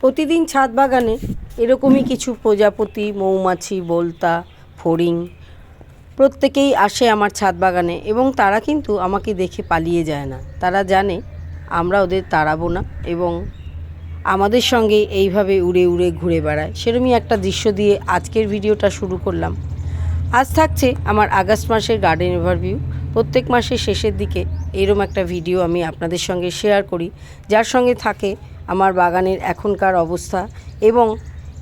প্রতিদিন ছাদ বাগানে এরকমই কিছু প্রজাপতি, মৌমাছি, বোলতা, ফড়িং প্রত্যেকেই আসে আমার ছাদ বাগানে এবং তারা কিন্তু আমাকে দেখে পালিয়ে যায় না। তারা জানে আমরা ওদের তাড়াবো না এবং আমাদের সঙ্গে এইভাবে উড়ে উড়ে ঘুরে বেড়ায়। সেরমই একটা দৃশ্য দিয়ে আজকের ভিডিওটা শুরু করলাম। আজ থাকছে আমার আগস্ট মাসের গার্ডেন ওভারভিউ প্রত্যেক মাসের শেষের দিকে এরম একটা ভিডিও আমি আপনাদের সঙ্গে শেয়ার করি। যার সঙ্গে থাকে আমার বাগানের এখনকার অবস্থা এবং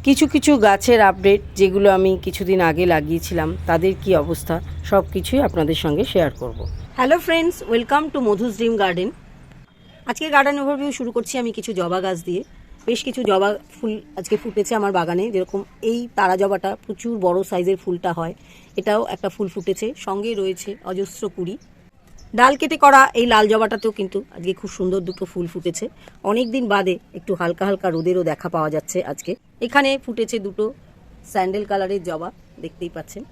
কিছু কিছু গাছের আপডেট যেগুলো আমি কিছুদিন আগে লাগিয়েছিলাম, তাদের কি অবস্থা, সব কিছুই আপনাদের সঙ্গে শেয়ার করব। Hello friends welcome to Madhus dream garden আজকে গার্ডেন ওভারভিউ শুরু করছি আমি কিছু জবা গাছ দিয়ে। বেশ কিছু জবা ফুল আজকে ফুটেছে আমার বাগানে, যেরকম এই তারা জবাটা প্রচুর বড় সাইজের ফুলটা হয়, এটাও একটা ফুল ফুটেছে, সঙ্গে রয়েছে অজস্র কুড়ি। ডাল কেটে করা এই লাল জবাটাতেও কিন্তু আজকে খুব সুন্দর দুটো ফুল ফুটেছে। অনেক দিন বাদে একটু হালকা হালকা রোদেরও দেখা পাওয়া যাচ্ছে আজকে। এখানে ফুটেছে দুটো স্যান্ডেল কালারের জবা, দেখতেই পাচ্ছেন।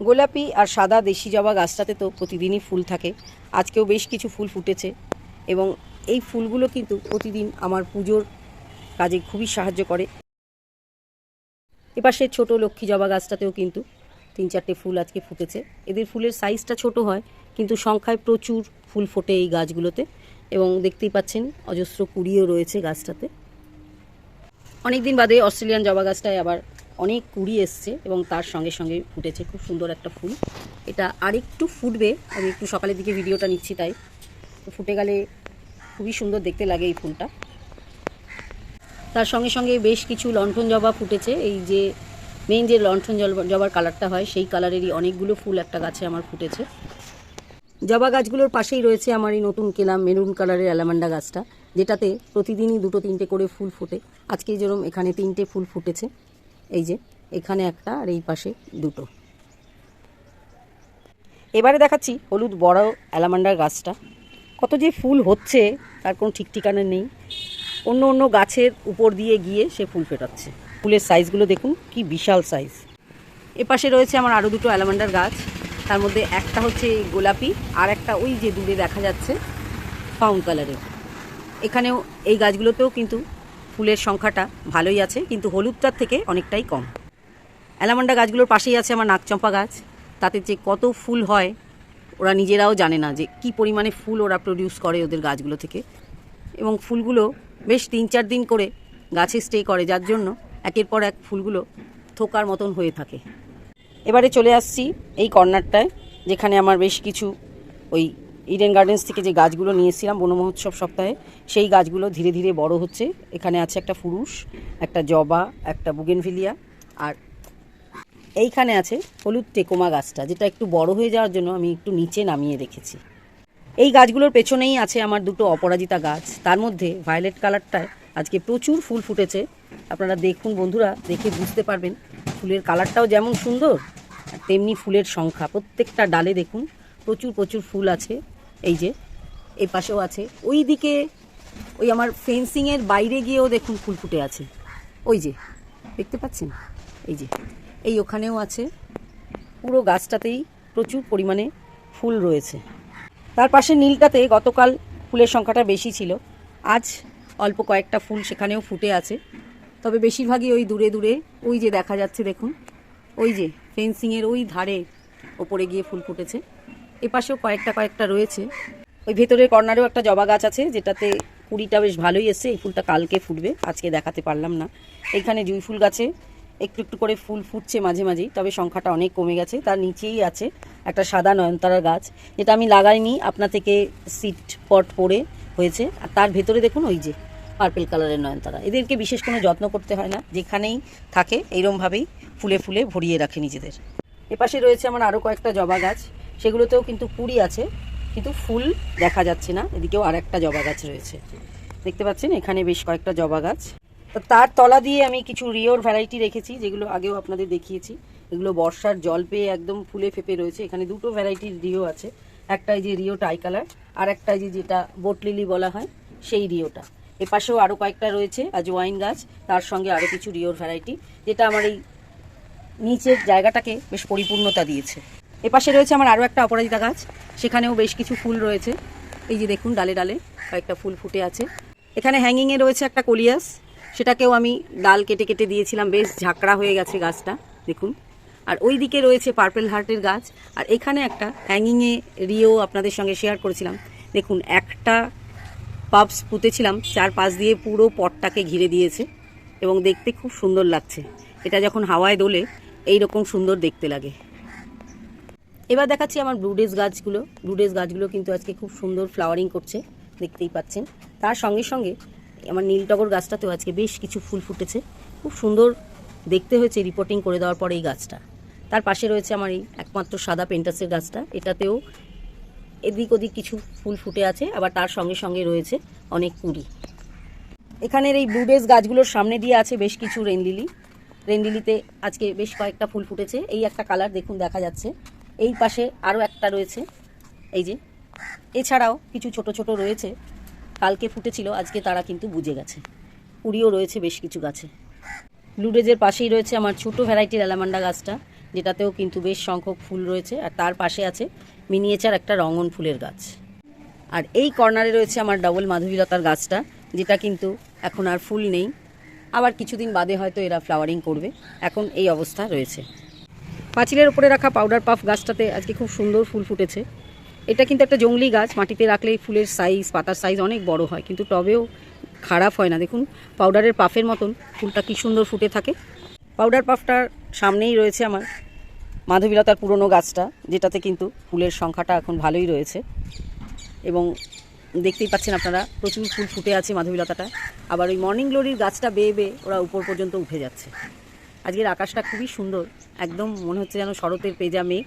গোলাপি আর সাদা দেশি জবা গাছটাতে তো প্রতিদিনই ফুল থাকে। আজকেও বেশ কিছু ফুল ফুটেছে এবং এই ফুলগুলো কিন্তু প্রতিদিন আমার পুজোর কাজে খুবই সাহায্য করে। এপাশে ছোট লক্ষ্মী জবা গাছটাতেও কিন্তু তিন চারটে ফুল আজকে ফুটেছে। এদের ফুলের সাইজটা ছোট হয়, কিন্তু সংখ্যায় প্রচুর ফুল ফোটে এই গাছগুলোতে এবং দেখতেই পাচ্ছেন অজস্র কুড়িও রয়েছে গাছটাতে। অনেক দিন বাদে অস্ট্রেলিয়ান জবা গাছটায় আবার অনেক কুড়ি এসছে এবং তার সঙ্গে সঙ্গে ফুটেছে। খুব সুন্দর একটা ফুল। এটা আরেকটু ফুটবে, আমি একটু সকালের দিকে ভিডিওটা নিচ্ছি তাই। ফুটে গেলে খুবই সুন্দর দেখতে লাগে এই ফুলটা। তার সঙ্গে সঙ্গে বেশ কিছু লণ্ঠন জবা ফুটেছে। এই যে মেইন যে লণ্ঠন জল- জবার কালারটা হয়, সেই কালারেরই অনেকগুলো ফুল একটা গাছে আমার ফুটেছে। জবা গাছগুলোর পাশেই রয়েছে আমার এই নতুন কেলাম মেরুন কালারের অ্যালামান্ডা গাছটা, যেটাতে প্রতিদিনই দুটো তিনটে করে ফুল ফোটে। আজকে যেরকম এখানে তিনটে ফুল ফুটেছে, এই যে এখানে একটা আর এই পাশে দুটো। এবারে দেখাচ্ছি হলুদ বড় অ্যালামান্ডার গাছটা। কত যে ফুল হচ্ছে, তার কোনো ঠিক ঠিকানা নেই। অন্য অন্য গাছের উপর দিয়ে গিয়ে সে ফুল ফেটাচ্ছে। ফুলের সাইজগুলো দেখুন, কি বিশাল সাইজ। এপাশে রয়েছে আমার আরও দুটো অ্যালামান্ডার গাছ। তার মধ্যে একটা হচ্ছে গোলাপি, আর একটা ওই যে দূরে দেখা যাচ্ছে ফাউন্ড কালারের। এখানেও এই গাছগুলোতেও কিন্তু ফুলের সংখ্যাটা ভালোই আছে, কিন্তু হলুদটার থেকে অনেকটাই কম। অ্যালামান্ডা গাছগুলোর পাশেই আছে আমার নাকচম্পা গাছ। তাতে যে কত ফুল হয়, ওরা নিজেরাও জানে না যে কি পরিমাণে ফুল ওরা প্রডিউস করে ওদের গাছগুলো থেকে। এবং ফুলগুলো বেশ তিন চার দিন করে গাছে স্টে করে, যার জন্য একের পর এক ফুলগুলো থোকার মতন হয়ে থাকে। এবারে চলে আসছি এই কর্নারটায়, যেখানে আমার বেশ কিছু ওই ইডেন গার্ডেন্স থেকে যে গাছগুলো নিয়েছিলাম বন মহোৎসব সপ্তাহে, সেই গাছগুলো ধীরে ধীরে বড় হচ্ছে। এখানে আছে একটা ফুরুষ, একটা জবা, একটা বুগেনভিলিয়া আর এইখানে আছে হলুদ টেকোমা গাছটা, যেটা একটু বড় হয়ে যাওয়ার জন্য আমি একটু নিচে নামিয়ে রেখেছি। এই গাছগুলোর পেছনেই আছে আমার দুটো অপরাজিতা গাছ। তার মধ্যে ভায়োলেট কালারটায় আজকে প্রচুর ফুল ফুটেছে। আপনারা দেখুন বন্ধুরা, দেখে বুঝতে পারবেন ফুলের কালারটাও যেমন সুন্দর তেমনি ফুলের সংখ্যা। প্রত্যেকটা ডালে দেখুন প্রচুর প্রচুর ফুল আছে, এই যে, এই পাশেও আছে। ওই দিকে ওই আমার ফেন্সিংয়ের বাইরে গিয়েও দেখুন ফুল ফুটে আছে। ওই যে, দেখতে পাচ্ছেন? এই যে, এই ওখানেও আছে। পুরো গাছটাতেই প্রচুর পরিমাণে ফুল রয়েছে। তার পাশে নীলটাতে গতকাল ফুলের সংখ্যাটা বেশি ছিল। আজ অল্প কয়েকটা ফুল সেখানেও ফুটে আছে। তবে বেশিরভাগই ওই দূরে দূরে, ওই যে দেখা যাচ্ছে দেখুন, ওই যে ফেন্সিংয়ের ওই ধারে ওপরে গিয়ে ফুল ফুটেছে। এপাশেও কয়েকটা কয়েকটা রয়েছে। ওই ভেতরের কর্নারেও একটা জবা গাছ আছে, যেটাতে কুড়িটা বেশ ভালোই এসছে, এই ফুলটা কালকে ফুটবে, আজকে দেখাতে পারলাম না। এইখানে জুঁই ফুল গাছে একটু একটু করে ফুল ফুটছে মাঝে মাঝেই, তবে সংখ্যাটা অনেক কমে গেছে, তার নিচেই আছে একটা সাদা নয়নতারা গাছ, যেটা আমি লাগাইনি, আপনা থেকে সিট পট পড়ে হয়েছে, আর তার ভেতরে দেখুন ওই যে পার্পেল কালারের নয়নতারা এদেরকে বিশেষ কোনো যত্ন করতে হয় না। যেখানেই থাকে, এইরমভাবেই ফুলে ফুলে ভরিয়ে রাখে নিজেদের। এপাশে রয়েছে আমার আরও কয়েকটা জবা গাছ। সেগুলোতেও কিন্তু কুড়ি আছে, কিন্তু ফুল দেখা যাচ্ছে না। এদিকেও আর একটা জবা গাছ রয়েছে। দেখতে পাচ্ছেন, এখানে বেশ কয়েকটা জবা গাছ। তার তলা দিয়ে আমি কিছু রিওর ভ্যারাইটি রেখেছি, যেগুলো আগেও আপনাদের দেখিয়েছি। এগুলো বর্ষার জল পেয়ে একদম ফুলে ফেপে রয়েছে। এখানে দুটো ভ্যারাইটির রিও আছে। একটা এই যে রিও টাই কালার, আর একটা এই যে যেটা বোট লিলি বলা হয়, সেই রিওটা। এপাশেও আরও কয়েকটা রয়েছে, আজ ওয়াইন গাছ, তার সঙ্গে আরও কিছু রিওর ভ্যারাইটি, যেটা আমার এই নিচের জায়গাটাকে বেশ পরিপূর্ণতা দিয়েছে। এপাশে রয়েছে আমার আরও একটা অপরাজিতা গাছ, সেখানেও বেশ কিছু ফুল রয়েছে। এই যে দেখুন, ডালে ডালে কয়েকটা ফুল ফুটে আছে। এখানে হ্যাঙ্গিংয়ে রয়েছে একটা কলিয়াস, সেটাকেও আমি ডাল কেটে কেটে দিয়েছিলাম, বেশ ঝাঁকড়া হয়ে গেছে গাছটা, দেখুন। আর ওই দিকে রয়েছে পার্পেল হার্টের গাছ, আর এখানে একটা হ্যাঙ্গিংয়ে রিও আপনাদের সঙ্গে শেয়ার করেছিলাম। দেখুন, একটা পাপস পুঁতেছিলাম চার পাশ দিয়ে পুরো পটটাকে ঘিরে দিয়েছে এবং দেখতে খুব সুন্দর লাগছে। এটা যখন হাওয়ায় দোলে এই রকম সুন্দর দেখতে লাগে। এবার দেখাচ্ছি আমার ব্লুডেস গাছগুলো। ব্লুডেস গাছগুলো কিন্তু আজকে খুব সুন্দর ফ্লাওয়ারিং করছে, দেখতেই পাচ্ছেন। তার সঙ্গে সঙ্গে আমার নীলটগর গাছটাতেও আজকে বেশ কিছু ফুল ফুটেছে। খুব সুন্দর দেখতে হয়েছে রিপোর্টিং করে দেওয়ার পরে এই গাছটা। তার পাশে রয়েছে আমার এই একমাত্র সাদা পেন্টাসের গাছটা। এটাতেও এদিক ওদিক কিছু ফুল ফুটে আছে, আবার তার সঙ্গে সঙ্গে রয়েছে অনেক কুড়ি। এখানের এই ব্লুডেস গাছগুলোর সামনে দিয়ে আছে বেশ কিছু রেনলিলি। রেনলিলিতে আজকে বেশ কয়েকটা ফুল ফুটেছে। এই একটা কালার দেখুন, দেখা যাচ্ছে। এই পাশে আরও একটা রয়েছে। এই যে, এছাড়াও কিছু ছোট ছোট রয়েছে। কালকে ফুটেছিল, আজকে তারা কিন্তু বুঝে গেছে। কুড়িও রয়েছে বেশ কিছু গাছে। ব্লুডেজের পাশেই রয়েছে আমার ছোট ভ্যারাইটির অ্যালামান্ডা গাছটা, যেটাতেও কিন্তু বেশ সংখ্যক ফুল রয়েছে, আর তার পাশে আছে মিনিয়েচার একটা রঙন ফুলের গাছ। আর এই কর্নারে রয়েছে আমার ডবল মাধবীলতার গাছটা, যেটা কিন্তু এখন আর ফুল নেই। আবার কিছুদিন বাদে হয়তো এরা ফ্লাওয়ারিং করবে। এখন এই অবস্থা রয়েছে। পাঁচিলের ওপরে রাখা পাউডার পাফ গাছটাতে আজকে খুব সুন্দর ফুল ফুটেছে। এটা কিন্তু একটা জংলি গাছ, মাটিতে রাখলেই ফুলের সাইজ পাতার সাইজ অনেক বড় হয়, কিন্তু টবেও খারাপ হয় না। দেখুন পাউডারের পাফের মতন ফুলটা কি সুন্দর ফুটে থাকে। পাউডার পাফটার সামনেই রয়েছে আমার মাধবীলতার পুরনো গাছটা, যেটাতে কিন্তু ফুলের সংখ্যাটা এখন ভালোই রয়েছে। এবং দেখতেই পাচ্ছেন আপনারা, প্রচুর ফুল ফুটে আছে মাধবীলতাটা। আবার ওই মর্নিং গ্লোরির গাছটা বেয়ে বেয়ে ওরা উপর পর্যন্ত উঠে যাচ্ছে। আজকের আকাশটা খুবই সুন্দর, একদম মনে হচ্ছে যেন শরতের পেজা মেঘ,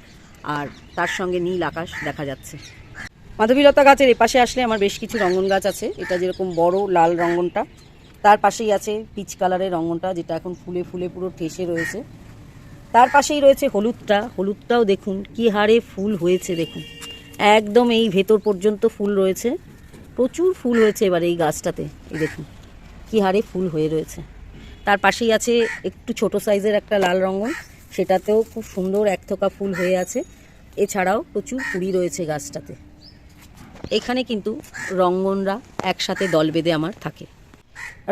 আর তার সঙ্গে নীল আকাশ দেখা যাচ্ছে। মাধবীলতা গাছের এপাশে আসলে আমার বেশ কিছু রঙ্গন গাছ আছে। এটা যেরকম বড় লাল রঙ্গনটা, তার পাশেই আছে পিচ কালারের রঙ্গনটা, যেটা এখন ফুলে ফুলে পুরো ঠেসে রয়েছে। তার পাশেই রয়েছে হলুদটা। হলুদটাও দেখুন, কি হারে ফুল হয়েছে দেখুন। একদম এই ভেতর পর্যন্ত ফুল রয়েছে। প্রচুর ফুল হয়েছে এবার এই গাছটাতে, এই দেখুন, কি হারে ফুল হয়ে রয়েছে। তার পাশেই আছে একটু ছোট সাইজের একটা লাল রঙন, সেটাতেও খুব সুন্দর এক থোকা ফুল হয়ে আছে। এছাড়াও প্রচুর কুড়ি রয়েছে গাছটাতে। এখানে কিন্তু রঙ্গনরা একসাথে দল বেঁধে আমার থাকে।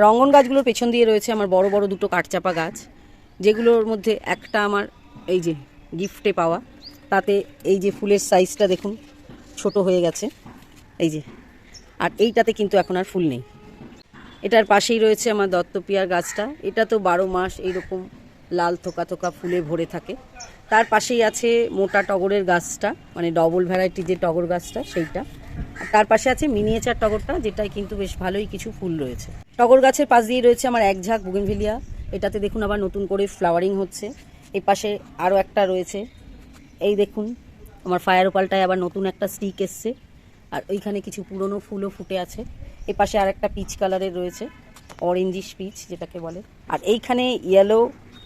রঙ্গন গাছগুলোর পেছন দিয়ে রয়েছে আমার বড় বড় দুটো কাঠচাপা গাছ। যেগুলোর মধ্যে একটা আমার এই যে গিফটে পাওয়া, তাতে এই যে ফুলের সাইজটা দেখুন, ছোট হয়ে গেছে, এই যে। আর এইটাতে কিন্তু এখন আর ফুল নেই। এটার পাশেই রয়েছে আমার দত্তপিয়ার গাছটা। এটা তো বারো মাস এইরকম লাল থোকা থোকা ফুলে ভরে থাকে। তার পাশেই আছে মোটা টগরের গাছটা মানে ডবল ভ্যারাইটি যে টগর গাছটা, সেইটা। আর তার পাশে আছে মিনিয়েচার টগরটা যেটাই কিন্তু বেশ ভালোই কিছু ফুল রয়েছে। টগর গাছের পাশ দিয়ে রয়েছে আমার এক ঝাঁক বুগেনভিলিয়া এটাতে দেখুন আবার নতুন করে ফ্লাওয়ারিং হচ্ছে। এই পাশে আরও একটা রয়েছে। এই দেখুন, আমার ফায়ার ওপালটায় আবার নতুন একটা স্টিক এসছে। আর ওইখানে কিছু পুরনো ফুলও ফুটে আছে। এ পাশে আর একটা পিচ কালারের রয়েছে অরেঞ্জিশ পিচ যেটাকে বলে। আর এইখানে ইয়েলো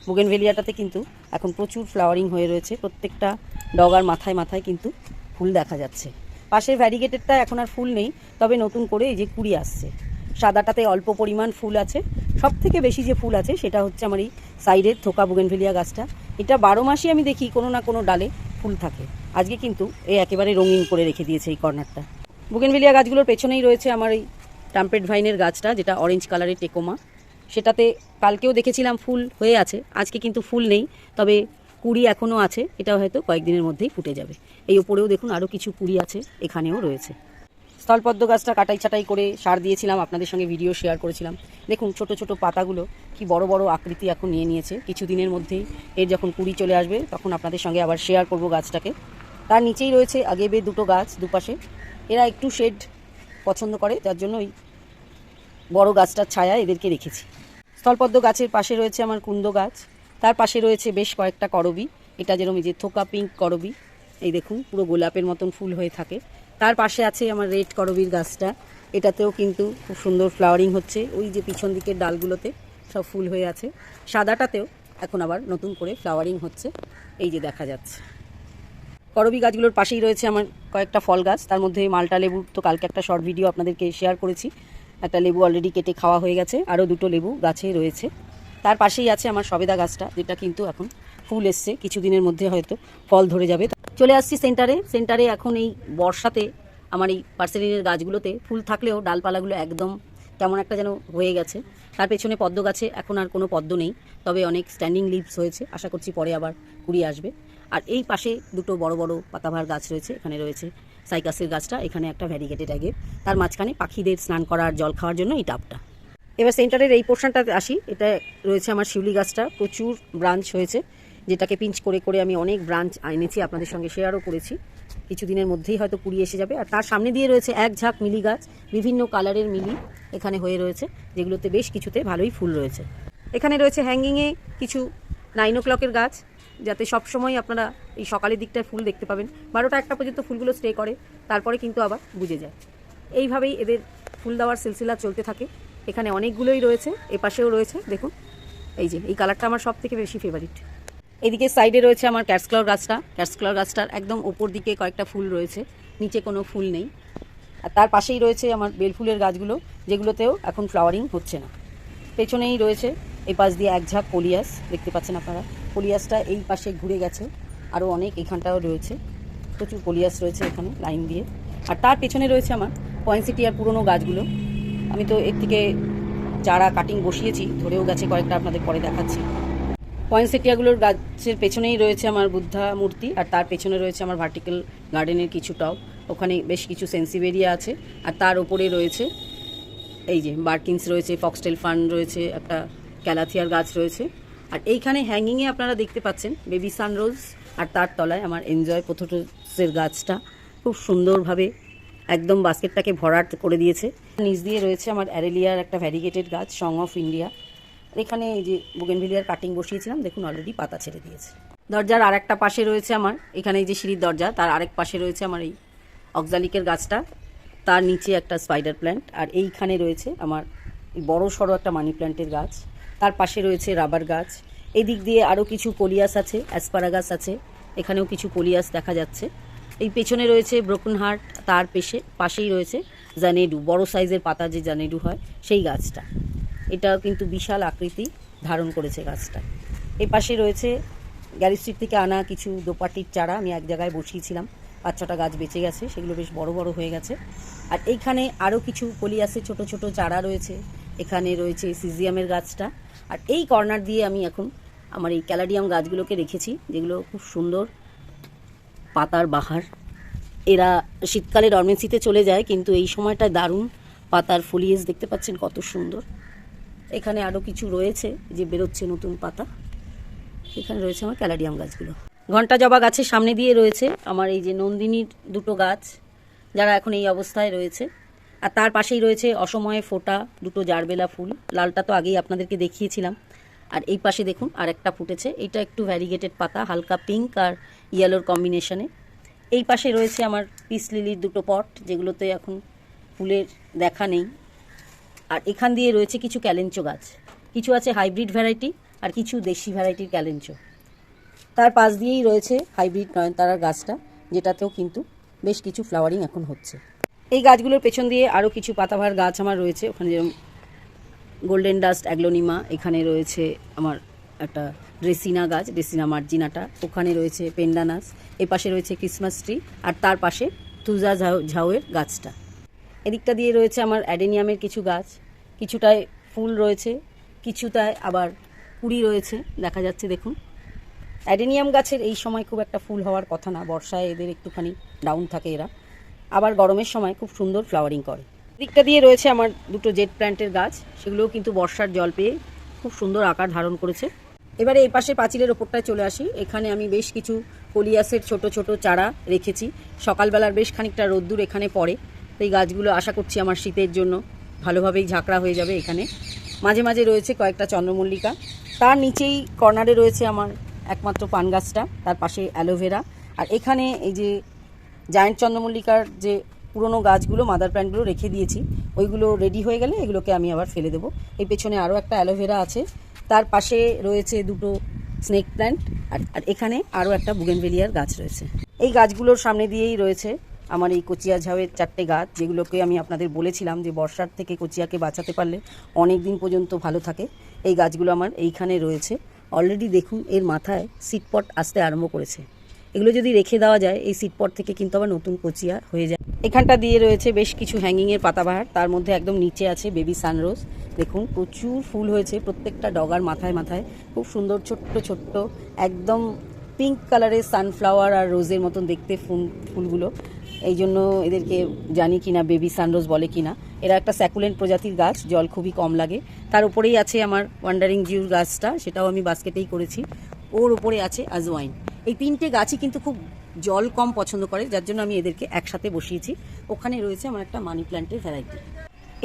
বুগেনভেলিয়াটাতে কিন্তু এখন প্রচুর ফ্লাওয়ারিং হয়ে রয়েছে। প্রত্যেকটা ডগার মাথায় মাথায় কিন্তু ফুল দেখা যাচ্ছে। পাশের ভ্যারিগেটেডটা এখন আর ফুল নেই, তবে নতুন করে এই যে কুড়ি আসছে। সাদাটাতে অল্প পরিমাণ ফুল আছে। সব থেকে বেশি যে ফুল আছে, সেটা হচ্ছে আমার এই সাইডের থোকা বুগেনভেলিয়া গাছটা। এটা বারো মাসই আমি দেখি কোনো না কোনো ডালে ফুল থাকে। আজকে কিন্তু এই একেবারে রঙিন করে রেখে দিয়েছে এই কর্নারটা। বুগেনভেলিয়া গাছগুলোর পেছনেই রয়েছে আমার এই টাম্পেট ভাইনের গাছটা, যেটা অরেঞ্জ কালারের টেকোমা। সেটাতে কালকেও দেখেছিলাম ফুল হয়ে আছে, আজকে কিন্তু ফুল নেই, তবে কুড়ি এখনও আছে, এটা হয়তো কয়েকদিনের মধ্যেই ফুটে যাবে। এই ওপরেও দেখুন আরও কিছু কুড়ি আছে, এখানেও রয়েছে। স্থলপদ্ম গাছটা কাটাই ছাটাই করে সার দিয়েছিলাম, আপনাদের সঙ্গে ভিডিও শেয়ার করেছিলাম। দেখুন ছোট ছোট পাতাগুলো কি বড় বড় আকৃতি এখন নিয়ে নিয়েছে। কিছুদিনের মধ্যেই এর যখন কুড়ি চলে আসবে, তখন আপনাদের সঙ্গে আবার শেয়ার করব গাছটাকে। তার নিচেই রয়েছে আগেবে দুটো গাছ দুপাশে। এরা একটু শেড পছন্দ করে, যার জন্য ওই বড় গাছটার ছায়া এদেরকে রেখেছি। স্থলপদ্ম গাছের পাশে রয়েছে আমার কুন্দ গাছ। তার পাশে রয়েছে বেশ কয়েকটা করবি। এটা যেরকম যে থোকা পিঙ্ক করবি, এই দেখুন পুরো গোলাপের মতন ফুল হয়ে থাকে। তার পাশে আছে আমার রেড করবির গাছটা। এটাতেও কিন্তু খুব সুন্দর ফ্লাওয়ারিং হচ্ছে। ওই যে পিছন দিকের ডালগুলোতে সব ফুল হয়ে আছে। সাদাটাতেও এখন আবার নতুন করে ফ্লাওয়ারিং হচ্ছে। এই যে দেখা যাচ্ছে। করবি গাছগুলোর পাশেই রয়েছে আমার কয়েকটা ফল গাছ। তার মধ্যে মালটা লেবু, তো কালকে একটা শর্ট ভিডিও আপনাদেরকে শেয়ার করেছি। একটা লেবু অলরেডি কেটে খাওয়া হয়ে গেছে। আরও দুটো লেবু গাছে রয়েছে। তার পাশেই আছে আমার সবেদা গাছটা, যেটা কিন্তু এখন ফুল এসছে। কিছুদিনের মধ্যে হয়তো ফল ধরে যাবে। চলে আসছি সেন্টারে সেন্টারে এখন এই বর্ষাতে আমার এই পার্সেলিনের গাছগুলোতে ফুল থাকলেও ডালপালাগুলো একদম কেমন একটা যেন হয়ে গেছে। তার পেছনে পদ্ম গাছে এখন আর কোনো পদ্ম নেই, তবে অনেক স্ট্যান্ডিং লিভস হয়েছে। আশা করছি পরে আবার কুড়ি আসবে। আর এই পাশে দুটো বড় বড় পাতাভার গাছ রয়েছে, এখানে রয়েছে সাইকাসের গাছটা, এখানে একটা ভ্যারিগেটেড আগে তার মাঝখানে পাখিদের স্নান করার, জল খাওয়ার জন্য এই টাবটা এবার সেন্টারের এই পোর্শনটাতে আসি। এটা রয়েছে আমার শিউলি গাছটা। প্রচুর ব্রাঞ্চ হয়েছে। যেটাকে পিঞ্চ করে করে আমি অনেক ব্রাঞ্চ এনেছি, আপনাদের সঙ্গে শেয়ারও করেছি। কিছুদিনের মধ্যেই হয়তো কুড়িয়ে এসে যাবে। আর তার সামনে দিয়ে রয়েছে এক ঝাঁক মিলি গাছ, বিভিন্ন কালারের মিলি এখানে হয়ে রয়েছে, যেগুলোতে বেশ কিছুতে ভালোই ফুল রয়েছে। এখানে রয়েছে হ্যাঙ্গিংয়ে কিছু নাইন ও ক্লকের গাছ, যাতে সবসময় আপনারা এই সকালের দিকটায় ফুল দেখতে পাবেন। বারোটা একটা পর্যন্ত ফুলগুলো স্টে করে, তারপরে কিন্তু আবার বুঝে যায়। এইভাবেই এদের ফুল দেওয়ার সিলসিলা চলতে থাকে। এখানে অনেকগুলোই রয়েছে এ পাশেও রয়েছে, দেখুন। এই যে, এই কালারটা আমার সব থেকে বেশি ফেভারিট এদিকে সাইডে রয়েছে আমার ক্যাটসক্লার গাছটা। ক্যাটসক্লার গাছটার একদম ওপর দিকে কয়েকটা ফুল রয়েছে, নিচে কোনো ফুল নেই। আর তার পাশেই রয়েছে আমার বেলফুলের গাছগুলো, যেগুলোতেও এখন ফ্লাওয়ারিং হচ্ছে না। পেছনেই রয়েছে এই পাশ দিয়ে এক ঝাঁক পলিয়াস, দেখতে পাচ্ছেন আপনারা। পলিয়াসটা এই পাশে ঘুরে গেছে, আরও অনেক এখানটাও রয়েছে। প্রচুর পলিয়াস রয়েছে এখানে লাইন দিয়ে। আর তার পেছনে রয়েছে আমার পয়েন্সিটিয়ার পুরনো গাছগুলো। আমি তো এর থেকে চারা কাটিং বসিয়েছি, ধরেও গেছে কয়েকটা, আপনাদের পরে দেখাচ্ছি। পয়েন্সেটিয়াগুলোর গাছের পেছনেই রয়েছে আমার বুদ্ধা মূর্তি, আর তার পেছনে রয়েছে আমার ভার্টিক্যাল গার্ডেনের কিছু টব। ওখানে বেশ কিছু সেন্সিভেরিয়া আছে, আর তার ওপরে রয়েছে এই যে বার্কিংস রয়েছে, ফক্সটেল ফান রয়েছে, একটা ক্যালাথিয়ার গাছ রয়েছে। আর এইখানে হ্যাঙ্গিংয়ে আপনারা দেখতে পাচ্ছেন বেবি সানরোজ, আর তার তলায় আমার এনজয় পোথোটোসের গাছটা। খুব সুন্দরভাবে একদম বাস্কেটটাকে ভরাট করে দিয়েছে। নিচ দিয়ে রয়েছে আমার অ্যারেলিয়ার একটা ভ্যারিগেটেড গাছ, সং অফ ইন্ডিয়া। এখানে এই যে বুগেনভিলিয়ার কাটিং বসিয়েছিলাম, দেখুন অলরেডি পাতা ছেড়ে দিয়েছে। দরজার আরেকটা পাশে রয়েছে আমার, এখানে এই যে সিঁড়ির দরজা, তার আরেক পাশে রয়েছে আমার এই অক্সালিকের গাছটা, তার নিচে একটা স্পাইডার প্ল্যান্ট আর এইখানে রয়েছে আমার বড় সড়ো একটা মানি প্ল্যান্টের গাছ, তার পাশে রয়েছে রাবার গাছ, এদিক দিয়ে আরও কিছু কলিয়াস আছে অ্যাসপারাগাস আছে, এখানেও কিছু কলিয়াস দেখা যাচ্ছে। এই পেছনে রয়েছে ব্রোকন হার্ট তার পেশে পাশেই রয়েছে জানেডু বড় সাইজের পাতা যে জানেডু হয়, সেই গাছটা। এটাও কিন্তু বিশাল আকৃতি ধারণ করেছে গাছটা। এই পাশে রয়েছে গ্যারি স্ট্রিট থেকে আনা কিছু দোপাটির চারা, আমি এক জায়গায় বসিয়েছিলাম। পাঁচ ছটা গাছ বেঁচে গেছে, সেগুলো বেশ বড় বড় হয়ে গেছে। আর এইখানে আরও কিছু কলিয়াসে ছোট ছোট চারা রয়েছে। এখানে রয়েছে সিজিয়ামের গাছটা। আর এই কর্নার দিয়ে আমি এখন আমার এই ক্যালাডিয়াম গাছগুলোকে রেখেছি, যেগুলো খুব সুন্দর পাতার বাহার। এরা শীতকালে ডরমেন্সিতে চলে যায়, কিন্তু এই সময়টা দারুণ পাতার ফলিয়েজ দেখতে পাচ্ছেন, কত সুন্দর। এখানে আরও কিছু রয়েছে যে বেরোচ্ছে নতুন পাতা। এখানে রয়েছে আমার ক্যালাডিয়াম গাছগুলো। ঘণ্টা জবা গাছের সামনে দিয়ে রয়েছে আমার এই যে নন্দিনীর দুটো গাছ, যারা এখন এই অবস্থায় রয়েছে। আর তার পাশেই রয়েছে অসময়ে ফোটা, দুটো জারবেলা ফুল। লালটা তো আগেই আপনাদেরকে দেখিয়েছিলাম। আর এই পাশে দেখুন আর একটা ফুটেছে। এটা একটু ভ্যারিগেটেড পাতা, হালকা পিঙ্ক আর ইয়েলোর কম্বিনেশনে এই পাশে রয়েছে আমার পিস লিলির দুটো পট যেগুলোতে এখন ফুলের দেখা নেই। আর এখান দিয়ে রয়েছে কিছু ক্যালেঞ্চো গাছ। কিছু আছে হাইব্রিড ভ্যারাইটি আর কিছু দেশি ভ্যারাইটির ক্যালেঞ্চো। তার পাশ দিয়েই রয়েছে হাইব্রিড নয়নতারার গাছটা, যেটাতেও কিন্তু বেশ কিছু ফ্লাওয়ারিং এখন হচ্ছে। এই গাছগুলোর পেছন দিয়ে আরও কিছু পাতাভার গাছ আমার রয়েছে। ওখানে যেরকম গোল্ডেন ডাস্ট, অ্যাগ্লোনিমা, এখানে রয়েছে আমার একটা ড্রেসিনা গাছ, ড্রেসিনা মার্জিনাটা। ওখানে রয়েছে পেন্ডানাস এ পাশে রয়েছে ক্রিসমাস ট্রি, আর তার পাশে তুজা ঝাউ, ঝাউয়ের গাছটা। এদিকটা দিয়ে রয়েছে আমার অ্যাডেনিয়ামের কিছু গাছ, কিছুটায় ফুল রয়েছে, কিছুটায় আবার কুড়ি রয়েছে, দেখা যাচ্ছে দেখুন। অ্যাডেনিয়াম গাছের এই সময় খুব একটা ফুল হওয়ার কথা না, বর্ষায় এদের একটুখানি ডাউন থাকে এরা। আবার গরমের সময় খুব সুন্দর ফ্লাওয়ারিং করে। দিকটা দিয়ে রয়েছে আমার দুটো জেট প্ল্যান্টের গাছ, সেগুলোও কিন্তু বর্ষার জল পেয়ে খুব সুন্দর আকার ধারণ করেছে। এবারে এই পাশে পাঁচিলের ওপরটায় চলে আসি, এখানে আমি বেশ কিছু কলিয়াসের ছোট ছোট চারা রেখেছি। সকালবেলার বেশ খানিকটা রোদ্দুর এখানে পড়ে। তো এই গাছগুলো আশা করছি আমার শীতের জন্য ভালোভাবেই ঝাঁকড়া হয়ে যাবে এখানে। মাঝে মাঝে রয়েছে কয়েকটা চন্দ্রমল্লিকা। তার নিচেই কর্নারে রয়েছে আমার একমাত্র পান গাছটা, তার পাশে অ্যালোভেরা আর এখানে এই যে জায়েন্ট চন্দ্রমল্লিকার যে পুরনো গাছগুলো মাদার প্ল্যান্টগুলো রেখে দিয়েছি, ওইগুলো রেডি হয়ে গেলে এগুলোকে আমি আবার ফেলে দেবো। এই পেছনে আরও একটা অ্যালোভেরা আছে। তার পাশে রয়েছে দুটো স্নেক প্ল্যান্ট আর এখানে আরও একটা বুগেনভেলিয়ার গাছ রয়েছে। এই গাছগুলোর সামনে দিয়েই রয়েছে আমার এই কচিয়া ঝাউয়ের চারটে গাছ, যেগুলোকে আমি আপনাদের বলেছিলাম যে বর্ষার থেকে কচিয়াকে বাঁচাতে পারলে অনেক দিন পর্যন্ত ভালো থাকে, এই গাছগুলো আমার এইখানে রয়েছে। অলরেডি দেখুন, এর মাথায় সিটপট আসতে আরম্ভ করেছে। এগুলো যদি রেখে দেওয়া যায়, এই সিটপট থেকে কিন্তু আবার নতুন কচিয়া হয়ে যায়। এখানটা দিয়ে রয়েছে বেশ কিছু হ্যাঙ্গিংয়ের পাতাবাহার, তার মধ্যে একদম নিচে আছে বেবি সানরোজ দেখুন, প্রচুর ফুল হয়েছে প্রত্যেকটা ডগার মাথায় মাথায়। খুব সুন্দর ছোট্ট ছোট্ট, একদম পিঙ্ক কালারের সানফ্লাওয়ার আর রোজের মতন দেখতে ফুল, ফুলগুলো। এই জন্য এদেরকে জানি কিনা বেবি সানরোজ বলে কিনা। এরা একটা স্যাকুলেন্ট প্রজাতির গাছ, জল খুবই কম লাগে। তার উপরেই আছে আমার ওয়ান্ডারিং জিউর গাছটা, সেটাও আমি বাস্কেটেই করেছি। ওর উপরে আছে আজওয়াইন এই তিনটে গাছই কিন্তু খুব জল কম পছন্দ করে, যার জন্য আমি এদেরকে একসাথে বসিয়েছি। ওখানে রয়েছে আমার একটা মানি প্ল্যান্টের ভ্যারাইটি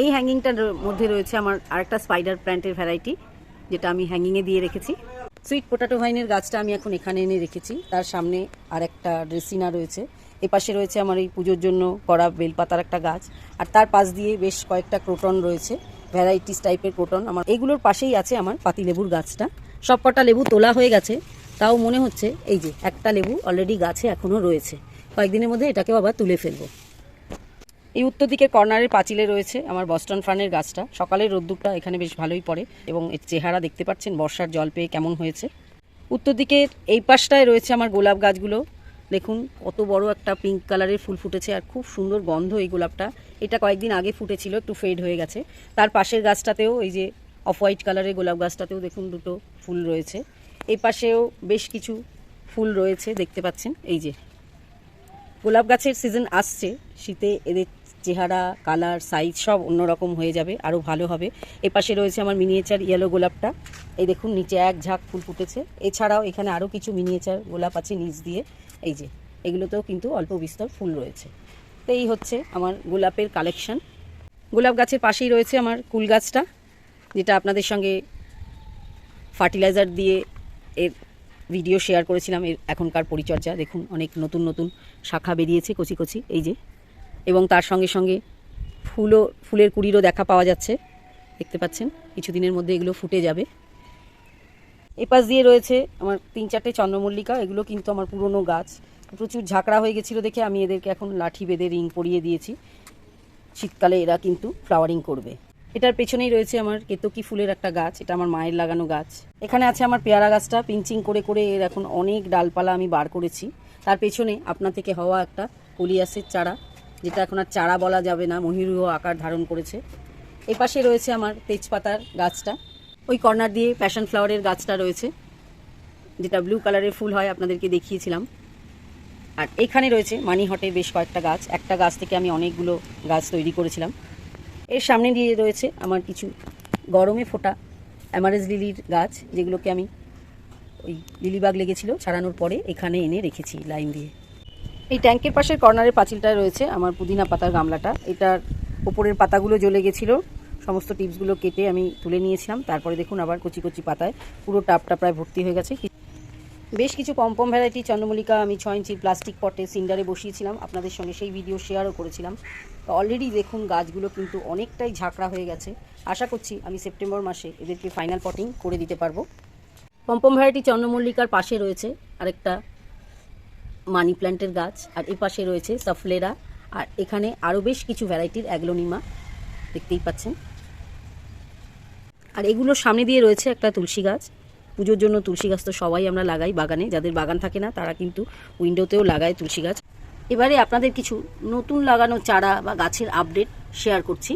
এই হ্যাঙ্গিংটার মধ্যে রয়েছে আমার আরেকটা স্পাইডার প্ল্যান্টের ভ্যারাইটি যেটা আমি হ্যাঙ্গিংয়ে দিয়ে রেখেছি। সুইট পোটাটো ভাইনের গাছটা আমি এখন এখানে এনে রেখেছি। তার সামনে আর একটা ড্রেসিনা রয়েছে। এপাশে রয়েছে আমার এই পুজোর জন্য করা বেলপাতার একটা গাছ। আর তার পাশ দিয়ে বেশ কয়েকটা ক্রোটন রয়েছে ভ্যারাইটিস টাইপের ক্রোটন। আমার এগুলোর পাশেই আছে আমার পাতিলেবুর গাছটা। সব কটা লেবু তোলা হয়ে গেছে, তাও মনে হচ্ছে এই যে একটা লেবু অলরেডি গাছে এখনও রয়েছে। কয়েকদিনের মধ্যে এটাকেও আবার তুলে ফেলব। এই উত্তর দিকের কর্নারের পাঁচিলে রয়েছে আমার বস্টন ফানের গাছটা। সকালের রোদ্দুরটা এখানে বেশ ভালোই পড়ে এবং এর চেহারা দেখতে পাচ্ছেন, বর্ষার জল পেয়ে কেমন হয়েছে। উত্তর দিকের এই পাশটায় রয়েছে আমার গোলাপ গাছগুলো। দেখুন, কত বড় একটা পিঙ্ক কালারের ফুল ফুটেছে আর খুব সুন্দর গন্ধ এই গোলাপটা। এটা কয়েকদিন আগে ফুটেছিল, একটু ফেড হয়ে গেছে। তার পাশের গাছটাতেও, এই যে অফ হোয়াইট কালারের গোলাপ গাছটাতেও দেখুন দুটো ফুল রয়েছে। এই পাশেও বেশ কিছু ফুল রয়েছে, দেখতে পাচ্ছেন? এই যে গোলাপ গাছের সিজন আসছে, শীতে এদের চেহারা কালার সাইজ সব অন্যরকম হয়ে যাবে আরও ভালো হবে। এপাশে রয়েছে আমার মিনিয়েচার ইয়েলো গোলাপটা। এই দেখুন, নিচে এক ঝাঁক ফুল ফুটেছে। এছাড়াও এখানে আরও কিছু মিনিয়েচার গোলাপ আছে নিচ দিয়ে। এই যে, এগুলোতেও কিন্তু অল্প বিস্তর ফুল রয়েছে। তো এই হচ্ছে আমার গোলাপের কালেকশন গোলাপ গাছের পাশেই রয়েছে আমার কুল গাছটা, যেটা আপনাদের সঙ্গে ফার্টিলাইজার দিয়ে এর ভিডিও শেয়ার করেছিলাম, এর এখনকার পরিচর্যা। দেখুন, অনেক নতুন নতুন শাখা বেরিয়েছে কচি কচি, এই যে। এবং তার সঙ্গে সঙ্গে ফুলও, ফুলের কুড়িরও দেখা পাওয়া যাচ্ছে। দেখতে পাচ্ছেন, কিছুদিনের মধ্যে এগুলো ফুটে যাবে। এপাশ দিয়ে রয়েছে আমার তিন চারটে চন্দ্রমল্লিকা, এগুলো কিন্তু আমার পুরনো গাছ। প্রচুর ঝাঁকড়া হয়ে গেছিল দেখে আমি এদেরকে এখন লাঠি বেঁধে রিং পরিয়ে দিয়েছি। শীতকালে এরা কিন্তু ফ্লাওয়ারিং করবে। এটার পেছনেই রয়েছে আমার কেতকি ফুলের একটা গাছ, এটা আমার মায়ের লাগানো গাছ। এখানে আছে আমার পেয়ারা গাছটা, পিঞ্চিং করে করে এর এখন অনেক ডালপালা আমি বার করেছি। তার পেছনে আপনা থেকে হওয়া একটা কলিয়াসের চারা, যেটা এখন আর চারা বলা যাবে না মহিরুহ আকার ধারণ করেছে। এ পাশে রয়েছে আমার তেজপাতার গাছটা। ওই কর্নার দিয়ে প্যাশন ফ্লাওয়ারের গাছটা রয়েছে, যেটা ব্লু কালারের ফুল হয় আপনাদেরকে দেখিয়েছিলাম। আর এখানে রয়েছে মানি হটের বেশ কয়েকটা গাছ, একটা গাছ থেকে আমি অনেকগুলো গাছ তৈরি করেছিলাম। এর সামনে দিয়ে রয়েছে আমার কিছু গরমে ফোটা অ্যামারেজ লিলির গাছ, যেগুলোকে আমি ওই লিলিবাগ লেগেছিল ছাড়ানোর পরে এখানে এনে রেখেছি লাইন দিয়ে। এই ট্যাঙ্কের পাশের কর্নারের পাঁচিলটায় রয়েছে আমার পুদিনা পাতার গামলাটা। এটার ওপরের পাতাগুলো জ্বলে গেছিল। সমস্ত টিপসগুলো কেটে আমি তুলে নিয়েছিলাম। তারপরে দেখুন আবার কচি কচি পাতায় পুরো টাপটা প্রায় ভর্তি হয়ে গেছে। বেশ কিছু পম্পম ভ্যারাইটি চন্দ্রমল্লিকা আমি ছয় ইঞ্চির প্লাস্টিক পটে সিন্ডারে বসিয়েছিলাম। আপনাদের সঙ্গে সেই ভিডিও শেয়ারও করেছিলাম। অলরেডি দেখুন গাছগুলো কিন্তু অনেকটাই ঝাঁকড়া হয়ে গেছে। আশা করছি আমি সেপ্টেম্বর মাসে এদেরকে ফাইনাল পটিং করে দিতে পারব। পম্পম ভ্যারাইটি চন্দ্রমল্লিকার পাশে রয়েছে আরেকটা মানি প্ল্যান্টের গাছ, আর এ পাশে রয়েছে সাফলেরা। আর এখানে আরও বেশ কিছু ভ্যারাইটির অ্যাগ্লোনিমা। দেখতেই পাচ্ছেন। আর এগুলোর সামনে দিয়ে রয়েছে একটা তুলসী গাছ। পুজোর জন্য তুলসী গাছ তো সবাই আমরা লাগাই বাগানে। যাদের বাগান থাকে না, তারা কিন্তু উইন্ডোতেও লাগায় তুলসী গাছ। এবারে আপনাদের কিছু নতুন লাগানো চারা বা গাছের আপডেট শেয়ার করছি।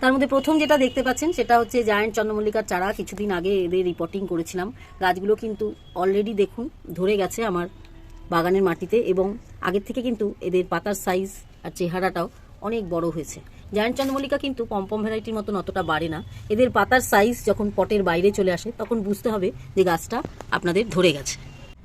তার মধ্যে প্রথম যেটা দেখতে পাচ্ছেন, সেটা হচ্ছে জায়ান্ট চন্দ্রমল্লিকার চারা। কিছুদিন আগে এদের রিপোর্টিং করেছিলাম। গাছগুলো কিন্তু অলরেডি দেখুন, ধরে গেছে আমার বাগানের মাটিতে এবং আগের থেকে কিন্তু এদের পাতার সাইজ আর চেহারাটাও অনেক বড় হয়েছে। জায়ান্ট চন্দ্রমল্লিকা কিন্তু পম্পম ভ্যারাইটির মতন অতটা বাড়ে না। এদের পাতার সাইজ যখন পটের বাইরে চলে আসে, তখন বুঝতে হবে যে গাছটা আপনাদের ধরে গেছে।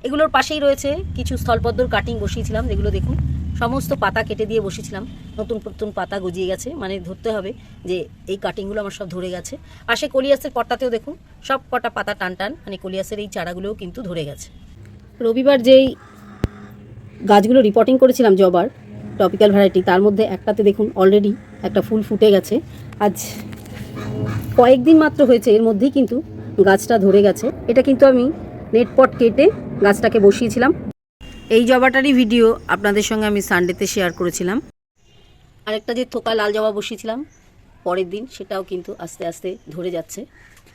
এগুলোর পাশেই রয়েছে কিছু স্থলপদ্মর কাটিং বসিয়েছিলাম, যেগুলো দেখুন, সমস্ত পাতা কেটে দিয়ে বসেছিলাম। নতুন নতুন পাতা গজিয়ে গেছে মানে ধরতে হবে যে এই কাটিংগুলো আমার সব ধরে গেছে। পাশে কলিয়াসের পট্টাতেও দেখুন, সব কটা পাতা টান টান মানে কলিয়াসের এই চারাগুলোও কিন্তু ধরে গেছে। রবিবার যেই গাছগুলো রিপোর্টিং করেছিলাম জবার টপিক্যাল ভ্যারাইটি তার মধ্যে একটাতে দেখুন অলরেডি একটা ফুল ফুটে গেছে। আজ কয়েকদিন মাত্র হয়েছে, এর মধ্যেই কিন্তু গাছটা ধরে গেছে। এটা কিন্তু আমি নেট পট কেটে গাছটাকে বসিয়েছিলাম। এই জবাটারই ভিডিও আপনাদের সঙ্গে আমি সানডেতে শেয়ার করেছিলাম। আরেকটা যে থোকা লাল জবা বসিয়েছিলাম, পরের দিন সেটাও কিন্তু আস্তে আস্তে ধরে যাচ্ছে।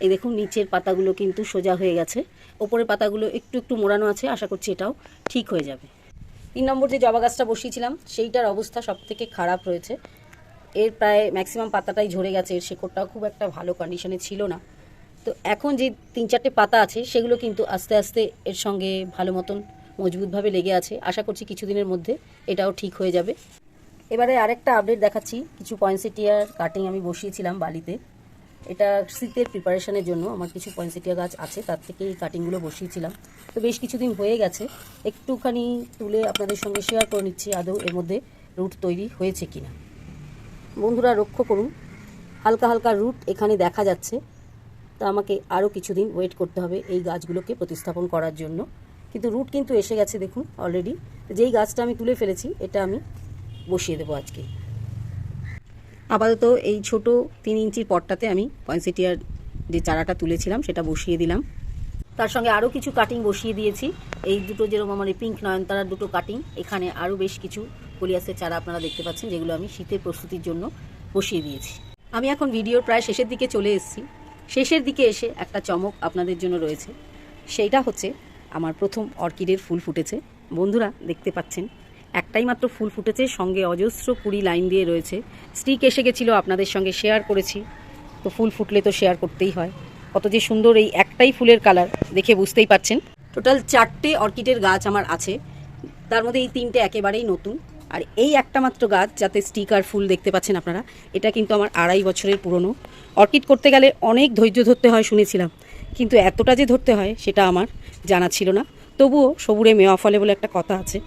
এই দেখুন, নিচের পাতাগুলো কিন্তু সোজা হয়ে গেছে। ওপরের পাতাগুলো একটু একটু মোড়ানো আছে, আশা করছি এটাও ঠিক হয়ে যাবে। তিন নম্বর যে জবা গাছটা বসিয়েছিলাম, সেইটার অবস্থা সব থেকে খারাপ রয়েছে। এর প্রায় ম্যাক্সিমাম পাতাটাই ঝরে গেছে, এর শেকড়টাও খুব একটা ভালো কন্ডিশনে ছিল না। তো এখন যে তিন চারটে পাতা আছে, সেগুলো কিন্তু আস্তে আস্তে এর সঙ্গে ভালো মতন মজবুতভাবে লেগে আছে। আশা করছি কিছুদিনের মধ্যে এটাও ঠিক হয়ে যাবে। এবারে আরেকটা আপডেট দেখাচ্ছি। কিছু পয়েন্সেটিয়ার কাটিং আমি বসিয়েছিলাম বালিতে। এটা শীতের প্রিপারেশনের জন্য আমার কিছু পয়েন্সেটিয়া গাছ আছে, তার থেকে এই কাটিংগুলো বসিয়েছিলাম। তো বেশ কিছুদিন হয়ে গেছে। একটুখানি তুলে আপনাদের সঙ্গে শেয়ার করে নিচ্ছি আদৌ এর মধ্যে রুট তৈরি হয়েছে কিনা। বন্ধুরা লক্ষ্য করুন। হালকা হালকা রুট এখানে দেখা যাচ্ছে। তা আমাকে আরও কিছুদিন ওয়েট করতে হবে এই গাছগুলোকে প্রতিস্থাপন করার জন্য। কিন্তু রুট কিন্তু এসে গেছে দেখুন অলরেডি যেই গাছটা আমি তুলে ফেলেছি, এটা আমি বসিয়ে দেবো আজকে। আপাতত এই ছোট তিন ইঞ্চির পটটাতে আমি পয়েন্সেটিয়ার যে চারাটা তুলেছিলাম, সেটা বসিয়ে দিলাম। তার সঙ্গে আরও কিছু কাটিং বসিয়ে দিয়েছি। এই দুটো যেরকম আমার পিঙ্ক নয়নতারার দুটো কাটিং এখানে আরও বেশ কিছু কলিয়াসের চারা আপনারা দেখতে পাচ্ছেন, যেগুলো আমি শীতের প্রস্তুতির জন্য বসিয়ে দিয়েছি। আমি এখন ভিডিওর প্রায় শেষের দিকে চলে এসেছি। শেষের দিকে এসে একটা চমক আপনাদের জন্য রয়েছে। সেইটা হচ্ছে আমার প্রথম অর্কিডের ফুল ফুটেছে। বন্ধুরা, দেখতে পাচ্ছেন, একটাই মাত্র ফুল ফুটেছে, সঙ্গে অজস্র কুড়ি লাইন দিয়ে রয়েছে। স্টিক এসে গেছিল আপনাদের সঙ্গে শেয়ার করেছি। তো ফুল ফুটলে তো শেয়ার করতেই হয়। কত যে সুন্দর এই একটাই ফুলের কালার দেখে বুঝতেই পারছেন। টোটাল চারটে অর্কিডের গাছ আমার আছে। তার মধ্যে এই তিনটে একেবারেই নতুন। আর এই একটা মাত্র গাছ যাতে স্টিক আর ফুল দেখতে পাচ্ছেন আপনারা, এটা কিন্তু আমার আড়াই বছরের পুরনো। অর্কিড করতে গেলে অনেক ধৈর্য ধরতে হয় শুনেছিলাম। কিন্তু এতটা যে ধরতে হয় সেটা আমার জানা ছিল না। তবুও সবুরে মেওয়া ফলে বলে একটা কথা আছে।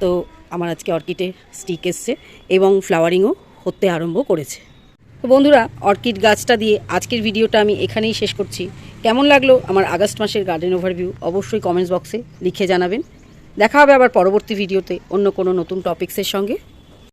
তো আমার আজকে অর্কিডের স্টিক এসছে এবং ফ্লাওয়ারিংও হতে আরম্ভ করেছে। তো বন্ধুরা, অর্কিড গাছটা দিয়ে আজকের ভিডিওটা আমি এখানেই শেষ করছি। কেমন লাগল আমার আগস্ট মাসের গার্ডেন ওভারভিউ অবশ্যই কমেন্টস বক্সে লিখে জানাবেন। দেখা হবে আবার পরবর্তী ভিডিওতে অন্য কোনো নতুন টপিক্সের সঙ্গে।